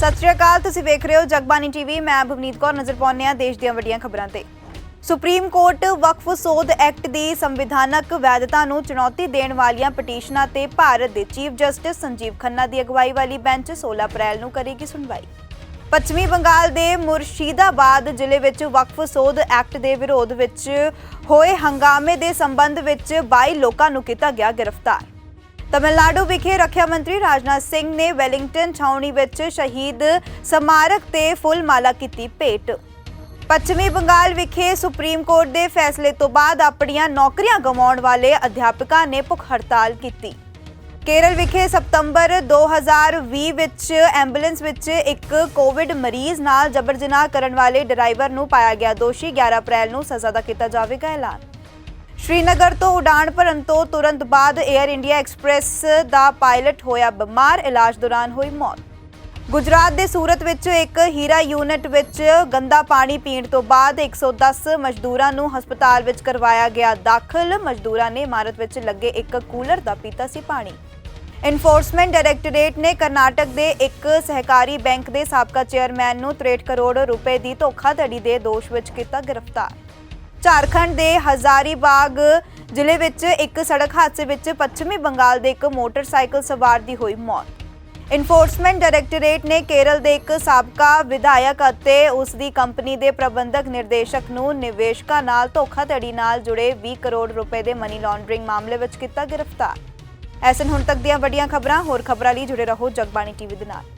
ਸਤਿ ਸ਼੍ਰੀ ਅਕਾਲ, ਤੁਸੀਂ ਵੇਖ ਰਹੇ ਹੋ ਜਗਬਾਨੀ ਟੀਵੀ। ਮੈਂ ਭਵਨੀਤ ਕੌਰ ਨਜ਼ਰ ਪਾਉਂਦੇ ਹਾਂ ਦੇਸ਼ ਦੀਆਂ ਵੱਡੀਆਂ ਖਬਰਾਂ ਤੇ। ਸੁਪਰੀਮ ਕੋਰਟ ਵਕਫ ਸੋਧ ਐਕਟ ਦੀ ਸੰਵਿਧਾਨਕ ਵੈਧਤਾ ਨੂੰ ਚੁਣੌਤੀ ਦੇਣ ਵਾਲੀਆਂ ਪਟੀਸ਼ਨਾਂ ਤੇ ਭਾਰਤ ਦੇ ਚੀਫ ਜਸਟਿਸ ਸੰਜੀਵ ਖੰਨਾ ਦੀ ਅਗਵਾਈ ਵਾਲੀ ਬੈਂਚ 16 ਅਪ੍ਰੈਲ ਨੂੰ ਕਰੇਗੀ ਸੁਣਵਾਈ। ਪੱਛਮੀ ਬੰਗਾਲ ਦੇ ਮੁਰਸ਼ੀਦਾਬਾਦ ਜ਼ਿਲ੍ਹੇ ਵਿੱਚ ਵਕਫ ਸੋਧ ਐਕਟ ਦੇ ਵਿਰੋਧ ਵਿੱਚ ਹੋਏ ਹੰਗਾਮੇ ਦੇ ਸੰਬੰਧ ਵਿੱਚ 22 ਲੋਕਾਂ ਨੂੰ ਕੀਤਾ ਗਿਆ ਗ੍ਰਿਫਤਾਰ। ਤਮਿਲਨਾਡੂ ਵਿਖੇ ਰੱਖਿਆ ਮੰਤਰੀ ਰਾਜਨਾਥ ਸਿੰਘ ਨੇ ਵੈਲਿੰਗਟਨ ਛਾਉਣੀ ਵਿੱਚ ਸ਼ਹੀਦ ਸਮਾਰਕ ਤੇ ਫੁੱਲ ਮਾਲਾ ਕੀਤੀ ਭੇਟ। ਪੱਛਮੀ ਬੰਗਾਲ ਵਿਖੇ ਸੁਪਰੀਮ ਕੋਰਟ ਦੇ ਫੈਸਲੇ ਤੋਂ ਬਾਅਦ ਆਪਣੀਆਂ ਨੌਕਰੀਆਂ ਗਵਾਉਣ ਵਾਲੇ ਅਧਿਆਪਕਾਂ ਨੇ ਭੁੱਖ ਹੜਤਾਲ ਕੀਤੀ। ਕੇਰਲ ਵਿਖੇ ਸਤੰਬਰ 2020 ਵਿੱਚ ਐਂਬੂਲੈਂਸ ਵਿੱਚ ਇੱਕ ਕੋਵਿਡ ਮਰੀਜ਼ ਨਾਲ ਜਬਰ ਜਨਾਹ ਕਰਨ ਵਾਲੇ ਡਰਾਈਵਰ ਨੂੰ ਪਾਇਆ ਗਿਆ ਦੋਸ਼ੀ। 11 ਅਪ੍ਰੈਲ ਨੂੰ ਸਜ਼ਾ ਦਾ ਕੀਤਾ ਜਾਵੇਗਾ ਐਲਾਨ। ਸ਼੍ਰੀਨਗਰ ਤੋਂ ਉਡਾਣ ਭਰਨ ਤੋਂ ਤੁਰੰਤ ਬਾਅਦ 에ਅਰ ਇੰਡੀਆ ਐਕਸਪ੍ਰੈਸ ਦਾ ਪਾਇਲਟ ਹੋਇਆ ਬਿਮਾਰ। ਇਲਾਜ ਦੌਰਾਨ ਹੋਈ ਮੌਤ। ਗੁਜਰਾਤ ਦੇ ਸੂਰਤ ਵਿੱਚ ਇੱਕ ਹੀਰਾ ਯੂਨਿਟ ਵਿੱਚ ਗੰਦਾ ਪਾਣੀ ਪੀਣ ਤੋਂ ਬਾਅਦ 110 ਮਜ਼ਦੂਰਾਂ ਨੂੰ ਹਸਪਤਾਲ ਵਿੱਚ ਕਰਵਾਇਆ ਗਿਆ ਦਾਖਲ। ਮਜ਼ਦੂਰਾਂ ਨੇ ਇਮਾਰਤ ਵਿੱਚ ਲੱਗੇ ਇੱਕ ਕੂਲਰ ਦਾ ਪੀਤਾ ਸੀ ਪਾਣੀ। ਇਨਫੋਰਸਮੈਂਟ ਡਾਇਰੈਕਟੋਰੇਟ ਨੇ ਕਰਨਾਟਕ ਦੇ ਇੱਕ ਸਹਿਕਾਰੀ ਬੈਂਕ ਦੇ ਸਾਬਕਾ ਚੇਅਰਮੈਨ ਨੂੰ 63 ਕਰੋੜ ਰੁਪਏ ਦੀ ਧੋਖਾਧੜੀ ਦੇ ਦੋਸ਼ ਵਿੱਚ ਕੀਤਾ ਗ੍ਰਿਫਤਾਰ। ਝਾਰਖੰਡ ਦੇ ਹਜ਼ਾਰੀਬਾਗ ਜ਼ਿਲ੍ਹੇ ਵਿੱਚ ਇੱਕ ਸੜਕ ਹਾਦਸੇ ਵਿੱਚ ਪੱਛਮੀ ਬੰਗਾਲ ਦੇ ਇੱਕ ਮੋਟਰਸਾਈਕਲ ਸਵਾਰ ਦੀ ਹੋਈ ਮੌਤ। ਇਨਫੋਰਸਮੈਂਟ ਡਾਇਰੈਕਟੋਰੇਟ ਨੇ ਕੇਰਲ ਦੇ ਇੱਕ ਸਾਬਕਾ ਵਿਧਾਇਕ ਅਤੇ ਉਸ ਦੀ ਕੰਪਨੀ ਦੇ ਪ੍ਰਬੰਧਕ ਨਿਰਦੇਸ਼ਕ ਨੂੰ ਨਿਵੇਸ਼ਕਾਂ ਨਾਲ ਧੋਖਾਧੜੀ ਨਾਲ ਜੁੜੇ 20 ਕਰੋੜ ਰੁਪਏ ਦੇ ਮਨੀ ਲਾਂਡਰਿੰਗ ਮਾਮਲੇ ਵਿੱਚ ਕੀਤਾ ਗ੍ਰਿਫਤਾਰ। ਐਸਨ ਹੁਣ ਤੱਕ ਦੀਆਂ ਵੱਡੀਆਂ ਖਬਰਾਂ, ਹੋਰ ਖਬਰਾਂ ਲਈ ਜੁੜੇ ਰਹੋ ਜਗਬਾਣੀ ਟੀਵੀ ਦੇ ਨਾਲ।